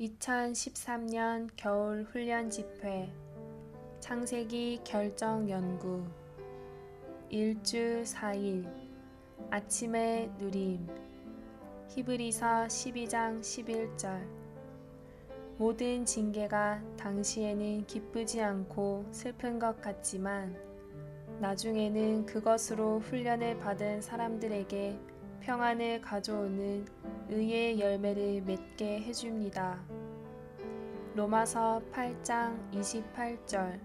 2013년 겨울 훈련 집회 창세기 결정 연구 일주 4일 아침의 누림 히브리서 12장 11절. 모든 징계가 당시에는 기쁘지 않고 슬픈 것 같지만 나중에는 그것으로 훈련을 받은 사람들에게 평안을 가져오는 의의 열매를 맺게 해줍니다. 로마서 8장 28절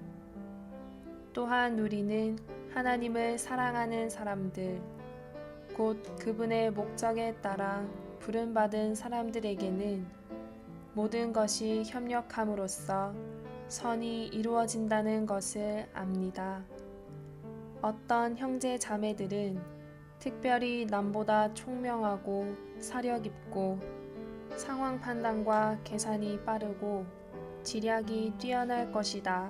또한 우리는 하나님을 사랑하는 사람들, 곧 그분의 목적에 따라 부름받은 사람들에게는 모든 것이 협력함으로써 선이 이루어진다는 것을 압니다. 어떤 형제 자매들은 특별히 남보다 총명하고 사려 깊고 상황 판단과 계산이 빠르고 지략이 뛰어날 것이다.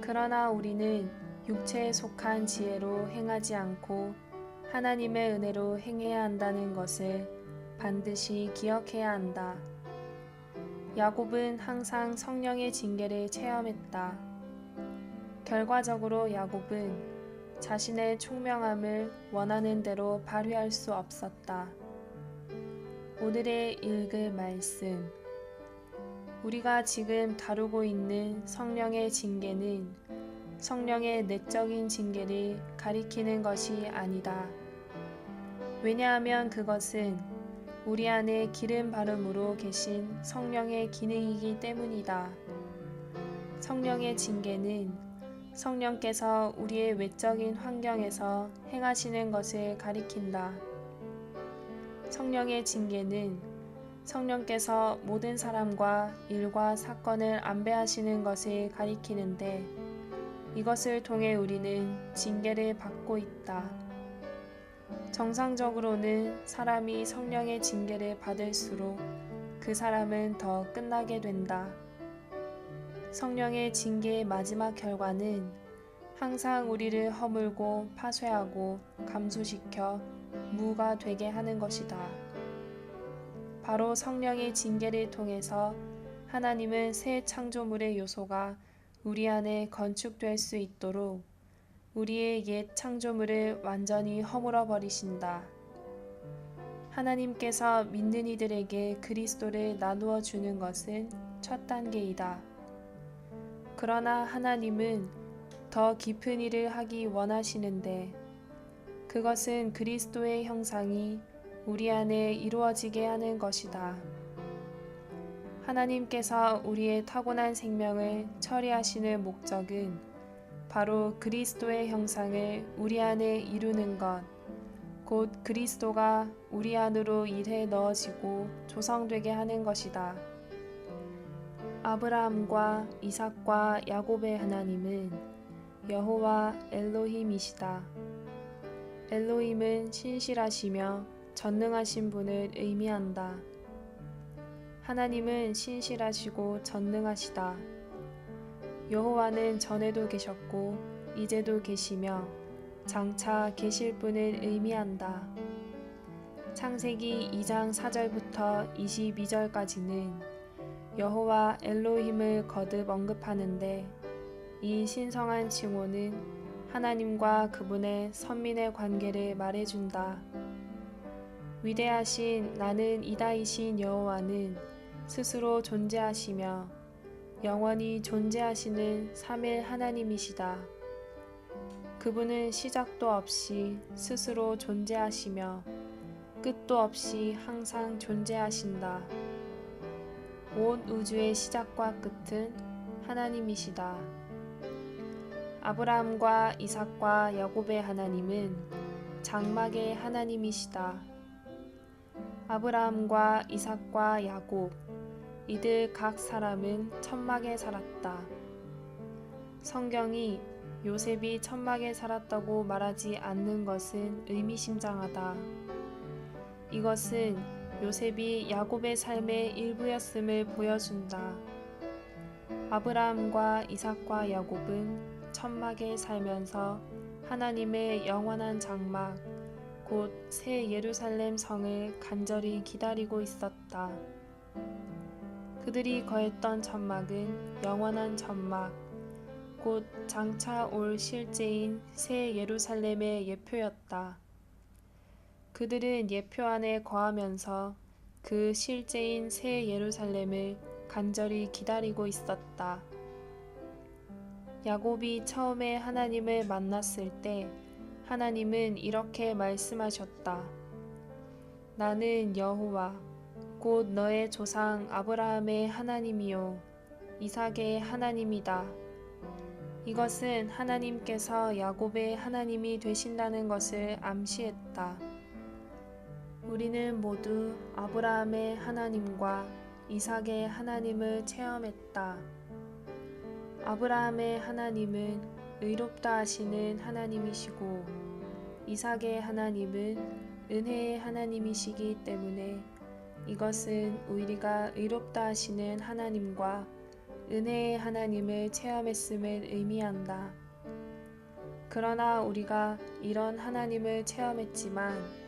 그러나 우리는 육체에 속한 지혜로 행하지 않고 하나님의 은혜로 행해야 한다는 것을 반드시 기억해야 한다. 야곱은 항상 성령의 징계를 체험했다. 결과적으로 야곱은 자신의 총명함을 원하는 대로 발휘할 수 없었다. 오늘의 읽을 말씀. 우리가 지금 다루고 있는 성령의 징계는 성령의 내적인 징계를 가리키는 것이 아니다. 왜냐하면 그것은 우리 안에 기름 바름으로 계신 성령의 기능이기 때문이다. 성령의 징계는 성령께서 우리의 외적인 환경에서 행하시는 것을 가리킨다. 성령의 징계는 성령께서 모든 사람과 일과 사건을 안배하시는 것을 가리키는데 이것을 통해 우리는 징계를 받고 있다. 정상적으로는 사람이 성령의 징계를 받을수록 그 사람은 더 끝나게 된다. 성령의 징계의 마지막 결과는 항상 우리를 허물고 파쇄하고 감소시켜 무가 되게 하는 것이다. 바로 성령의 징계를 통해서 하나님은 새 창조물의 요소가 우리 안에 건축될 수 있도록 우리의 옛 창조물을 완전히 허물어 버리신다. 하나님께서 믿는 이들에게 그리스도를 나누어 주는 것은 첫 단계이다. 그러나 하나님은 더 깊은 일을 하기 원하시는데 그것은 그리스도의 형상이 우리 안에 이루어지게 하는 것이다. 하나님께서 우리의 타고난 생명을 처리하시는 목적은 바로 그리스도의 형상을 우리 안에 이루는 것, 곧 그리스도가 우리 안으로 일해 넣어지고 조성되게 하는 것이다. 아브라함과 이삭과 야곱의 하나님은 여호와 엘로힘이시다. 엘로힘은 신실하시며 전능하신 분을 의미한다. 하나님은 신실하시고 전능하시다. 여호와는 전에도 계셨고 이제도 계시며 장차 계실 분을 의미한다. 창세기 2장 4절부터 22절까지는 여호와 엘로힘을 거듭 언급하는데 이 신성한 칭호는 하나님과 그분의 선민의 관계를 말해준다. 위대하신 나는 이다이신 여호와는 스스로 존재하시며 영원히 존재하시는 삼일 하나님이시다. 그분은 시작도 없이 스스로 존재하시며 끝도 없이 항상 존재하신다. 온 우주의 시작과 끝은 하나님이시다. 아브라함과 이삭과 야곱의 하나님은 장막의 하나님이시다. 아브라함과 이삭과 야곱, 이들 각 사람은 천막에 살았다. 성경이 요셉이 천막에 살았다고 말하지 않는 것은 의미심장하다. 이것은 요셉이 야곱의 삶의 일부였음을 보여준다. 아브라함과 이삭과 야곱은 천막에 살면서 하나님의 영원한 장막, 곧 새 예루살렘 성을 간절히 기다리고 있었다. 그들이 거했던 천막은 영원한 천막, 곧 장차 올 실제인 새 예루살렘의 예표였다. 그들은 예표 안에 거하면서 그 실제인 새 예루살렘을 간절히 기다리고 있었다. 야곱이 처음에 하나님을 만났을 때 하나님은 이렇게 말씀하셨다. 나는 여호와 곧 너의 조상 아브라함의 하나님이요 이삭의 하나님이다. 이것은 하나님께서 야곱의 하나님이 되신다는 것을 암시했다. 우리는 모두 아브라함의 하나님과 이삭의 하나님을 체험했다. 아브라함의 하나님은 의롭다 하시는 하나님이시고 이삭의 하나님은 은혜의 하나님이시기 때문에 이것은 우리가 의롭다 하시는 하나님과 은혜의 하나님을 체험했음을 의미한다. 그러나 우리가 이런 하나님을 체험했지만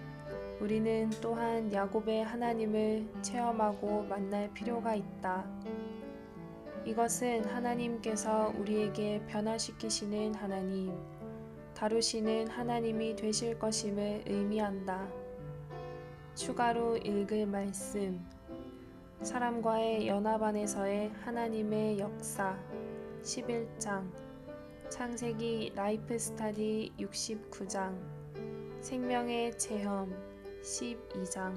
우리는 또한 야곱의 하나님을 체험하고 만날 필요가 있다. 이것은 하나님께서 우리에게 변화시키시는 하나님, 다루시는 하나님이 되실 것임을 의미한다. 추가로 읽을 말씀. 사람과의 연합 안에서의 하나님의 역사 11장 창세기 라이프 스타디 69장 생명의 체험 12장